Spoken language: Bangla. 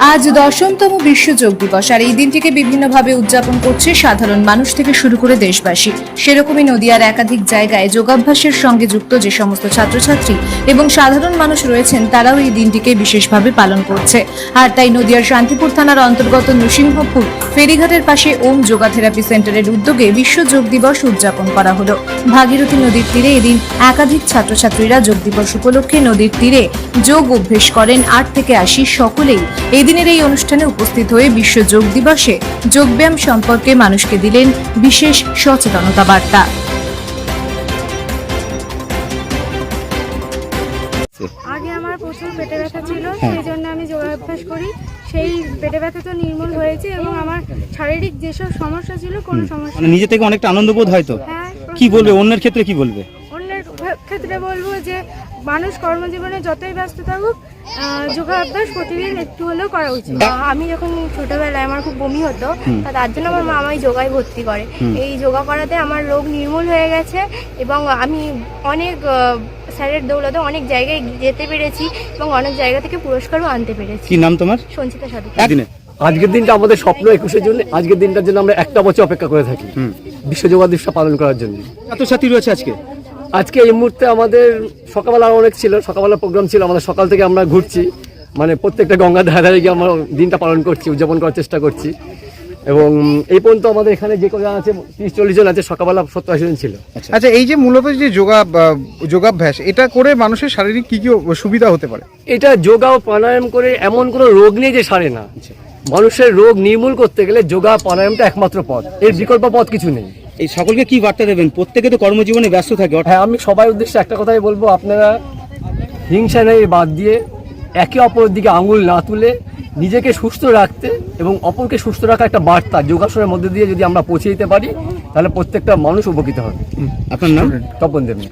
আজ দশমতম বিশ্ব যোগ দিবস, আর এই দিনটিকে বিভিন্নভাবে উদযাপন করছে সাধারণ মানুষ থেকে শুরু করে দেশবাসী। সেরকমই নদিয়ার একাধিক জায়গায় যোগাভ্যাসের সঙ্গে যুক্ত যে সমস্ত ছাত্রছাত্রী এবং সাধারণ মানুষ রয়েছেন, তারাও এই দিনটিকে বিশেষভাবে পালন করছে। আর তাই নদিয়ার শান্তিপুর থানার অন্তর্গত নৃসিংহপুর ফেরিঘাটের পাশে ওম যোগা থেরাপি সেন্টারের উদ্যোগে বিশ্ব যোগ দিবস উদযাপন করা হলো। ভাগীরথী নদীর তীরে এদিন একাধিক ছাত্রছাত্রীরা যোগ দিবস উপলক্ষে নদীর তীরে যোগ অভ্যেস করেন। আট থেকে আশি সকলেই এই দিনের এই অনুষ্ঠানে উপস্থিত হয়ে বিশ্ব যোগ দিবসে যোগব্যায়াম সম্পর্কে মানুষকে দিলেন বিশেষ সচেতনতা বার্তা। আগে আমার প্রচুর পেটে ব্যথা ছিল সেই জন্য আমি যোগাভ্যাস করি। সেই পেটে ব্যথা তো নির্মূল হয়েছে এবং আমার শারীরিক যেসব সমস্যা ছিল কোনো সমস্যা মানে নিজে থেকে অনেকটা আনন্দ বোধ হয় তো? কি বলবে? অন্যের ক্ষেত্রে কি বলবে? ক্ষেত্রে বলব যে মানুষ কর্মজীবনে যতই ব্যস্ত থাকুক আহ, যোগাভ্যাস প্রতিদিন একটু হলেও করা উচিত। আমি যখন ছোটবেলায় আমার খুব বমি হতো তার জন্য আমার মা আমায় যোগায় ভর্তি করে। এই যোগা করাতে আমার রোগ নির্মূল হয়ে গেছে এবং আমি অনেক স্যারের দৌলতে অনেক জায়গায় যেতে পেরেছি এবং অনেক জায়গা থেকে পুরস্কারও আনতে পেরেছি। কি নাম তোমার? সঞ্চিতা সাধু। আজকের দিনটা আমাদের স্বপ্ন একুশের জন্য আজকের দিনটার জন্য আমরা একটা বছর অপেক্ষা করে থাকি। বিশ্ব যোগা দিবসটা পালন করার জন্য। ছাত্রছাত্রী রয়েছে আজকে? আজকে এই মুহূর্তে আমাদের সকালবেলা অনেক ছিল সকালবেলা প্রোগ্রাম ছিল আমাদের সকাল থেকে আমরা ঘুরছি। মানে প্রত্যেকটা গঙ্গা ধারে ধারে গিয়ে আমরা দিনটা পালন করছি উদযাপন করার চেষ্টা করছি। এবং এই পর্যন্ত আমাদের এখানে যে কজন আছে তিরিশ চল্লিশ জন আছে সকালবেলা সত্তর আশি জন ছিল। আচ্ছা। এই যে মূলত যে যোগা যোগাভ্যাস এটা করে মানুষের শারীরিক কি কি সুবিধা হতে পারে? এটা যোগা ও প্রাণায়াম করে এমন কোনো রোগ নেই যে সারে না। মানুষের রোগ নির্মূল করতে গেলে যোগা প্রাণায়ামটা একমাত্র পথ। এর বিকল্প পথ কিছু নেই। এই সকলকে কি বার্তা দেবেন? প্রত্যেকে তো কর্মজীবনে ব্যস্ত থাকে। হ্যাঁ আমি সবাই উদ্দেশ্যে একটা কথাই বলব আপনারা হিংসা নেই বাদ দিয়ে একে অপরের দিকে আঙুল না তুলে নিজেকে সুস্থ রাখতে এবং অপরকে সুস্থ রাখা একটা বার্তা যোগাসনের মধ্যে দিয়ে যদি আমরা পৌঁছে দিতে পারি তাহলে প্রত্যেকটা মানুষ উপকৃত হবে। আপনার নাম? তপন দেবী